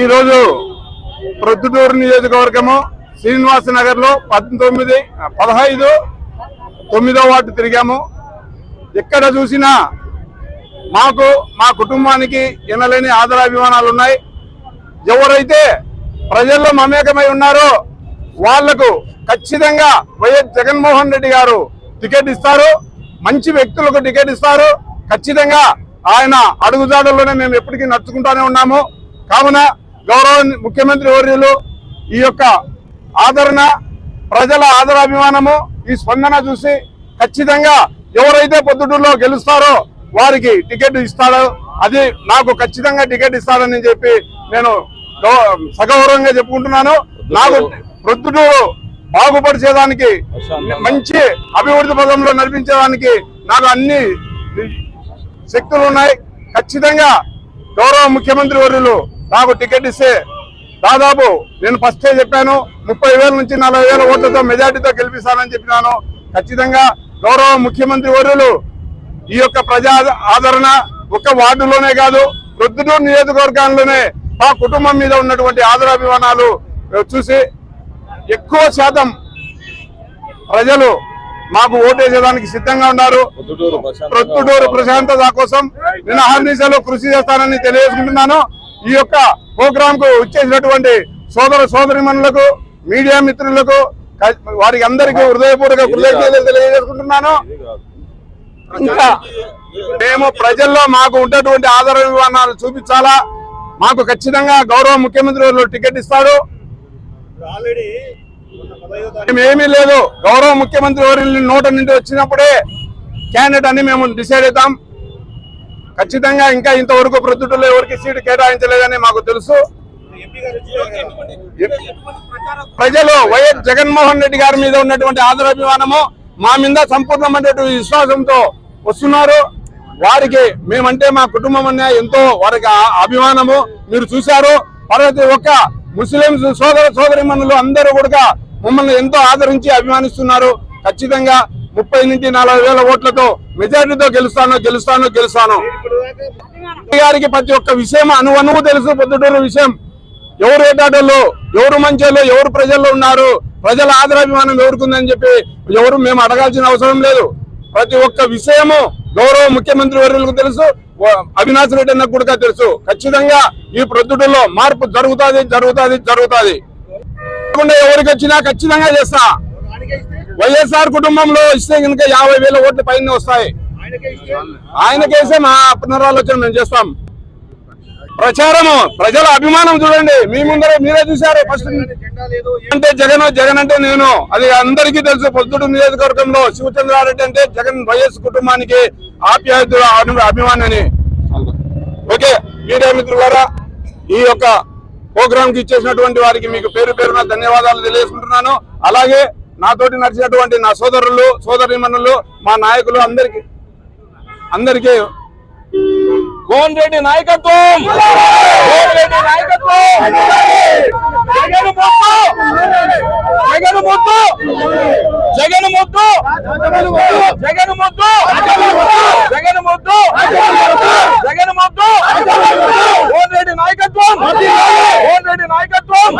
ఈరోజు ప్రొద్దుటూరు నియోజకవర్గము శ్రీనివాస నగర్లో పంతొమ్మిది పదహైదు తొమ్మిదో వార్డు తిరిగాము. ఎక్కడ చూసినా మాకు మా కుటుంబానికి ఎనలేని ఆదరాభిమానాలు ఉన్నాయి. ఎవరైతే ప్రజల్లో మమేకమై ఉన్నారో వాళ్ళకు ఖచ్చితంగా వైఎస్ జగన్మోహన్ రెడ్డి గారు టికెట్ ఇస్తారు. మంచి వ్యక్తులకు టికెట్ ఇస్తారు. ఖచ్చితంగా ఆయన అడుగుజాడల్లోనే మేము ఎప్పటికీ నడుచుకుంటానే ఉన్నాము. కావున గౌరవ ముఖ్యమంత్రి వర్యులు ఈ యొక్క ఆదరణ ప్రజల ఆదరాభిమానము ఈ స్పందన చూసి ఖచ్చితంగా ఎవరైతే పొద్దుటూరులో గెలుస్తారో వారికి టికెట్ ఇస్తాడో. అది నాకు ఖచ్చితంగా టికెట్ ఇస్తాడని చెప్పి నేను గౌ- సగౌరవంగా చెప్పుకుంటున్నాను. నాకు ప్రొద్దుటూరు బాగుపరిచేదానికి మంచి అభివృద్ధి పదంలో నడిపించేదానికి నాకు అన్ని శక్తులు ఉన్నాయి. ఖచ్చితంగా గౌరవ ముఖ్యమంత్రి వర్యులు నాకు టికెట్ ఇస్తే దాదాపు నేను ఫస్టే చెప్పాను ముప్పై వేల నుంచి నలభై వేల ఓట్లతో మెజార్టీతో గెలిపిస్తానని చెప్పినాను. ఖచ్చితంగా గౌరవ ముఖ్యమంత్రి వర్యులు ఈ యొక్క ప్రజా ఆదరణ ఒక్క వార్డులోనే కాదు ప్రొద్దుటూరు నియోజకవర్గంలోనే మా కుటుంబం మీద ఉన్నటువంటి ఆదరాభిమానాలు చూసి ఎక్కువ శాతం ప్రజలు మాకు ఓటేసేదానికి సిద్ధంగా ఉన్నారు. ప్రొద్దుటూరు ప్రశాంతత కోసం నేను అహర్నిశలో కృషి చేస్తానని తెలియజేసుకుంటున్నాను. ఈ యొక్క ప్రోగ్రామ్కు వచ్చేసినటువంటి సోదర సోదరిమణులకు మీడియా మిత్రులకు వారికి అందరికీ హృదయపూర్వక కృతజ్ఞతలు తెలియజేసుకుంటున్నాను. ఇంకా మేము ప్రజల్లో మాకు ఉన్నటువంటి ఆదర విమానాలు చూపించాలా? మాకు ఖచ్చితంగా గౌరవ ముఖ్యమంత్రి టికెట్ ఇస్తారు ఆల్రెడీ ఏమీ లేదు. గౌరవ ముఖ్యమంత్రి వారి నోట నుండి వచ్చినప్పుడే క్యాండిడేట్ అని మేము డిసైడ్ అవుతాం. ఖచ్చితంగా ఇంకా ఇంతవరకు ప్రొద్దుటూరులో ఎవరికి సీటు కేటాయించలేదని మాకు తెలుసు. ప్రజలు వైఎస్ జగన్మోహన్ రెడ్డి గారి మీద ఉన్నటువంటి ఆదరాభిమానము మా మీద సంపూర్ణమైనటువంటి విశ్వాసంతో వస్తున్నారు. వారికి మేమంటే మా కుటుంబం అనే ఎంతో వారికి అభిమానము మీరు చూశారు. ప్రతి ఒక్క ముస్లింస్ సోదర సోదరిమణులు అందరూ కూడా మమ్మల్ని ఎంతో ఆదరించి అభిమానిస్తున్నారు. ఖచ్చితంగా ముప్పై నుంచి నలభై వేల ఓట్లతో మెజారిటీతో గెలుస్తాను గెలుస్తాను గెలుస్తాను. గారికి ప్రతి ఒక్క విషయం అనువనువు తెలుసు పొద్దుటూరు విషయం. ఎవరు ఏటాటోళ్ళు ఎవరు మంచోళ్ళు ఎవరు ప్రజల్లో ఉన్నారు ప్రజల ఆదరాభిమానం ఎవరుకుందని చెప్పి ఎవరు మేము అడగాల్సిన అవసరం లేదు. ప్రతి ఒక్క విషయము గౌరవ ముఖ్యమంత్రి వర్యులకు తెలుసు అవినాష్ రెడ్డి అన్నకు కూడా తెలుసు. ఖచ్చితంగా ఈ ప్రొద్దుటూరులో మార్పు జరుగుతుంది జరుగుతుంది జరుగుతుంది. ఎవరికి వచ్చినా ఖచ్చితంగా చేస్తా. వైఎస్ఆర్ కుటుంబంలో ఇస్తే కనుక యాభై వేల ఓట్ల పైన వస్తాయి. ఆయనకేసే మా పునరాలోచన మేము చేస్తాం. ప్రచారము ప్రజల అభిమానం చూడండి. మీ ముందరే మీరే చూసారు ఫస్ట్. లేదు అంటే జగన్ జగన్ అంటే నేను. అది అందరికీ తెలుసు పొద్దుడు నియోజకవర్గంలో శివచంద్రారెడ్డి అంటే జగన్ వైఎస్ కుటుంబానికి ఆప్యాయత అభిమాని అని ఓకే మీడియా మిత్రులారా ఈ యొక్క ప్రోగ్రామ్కి ఇచ్చేసినటువంటి వారికి మీకు పేరు పేరున ధన్యవాదాలు తెలియజేసుకుంటున్నాను. అలాగే నాతోటి నడిచినటువంటి నా సోదరులు సోదరిమణులు మా నాయకులు అందరికి అందరికీ కోన్ రెడ్డి నాయకత్వం! కోన్ రెడ్డి నాయకత్వం! జగన్ ముద్దు! జగన్ ముద్దు! జగన్ ముద్దు! జగన్ ముద్దు! జగన్ ముద్దు! జగన్ ముద్దు! కోన్ రెడ్డి నాయకత్వం! కోన్ రెడ్డి నాయకత్వం!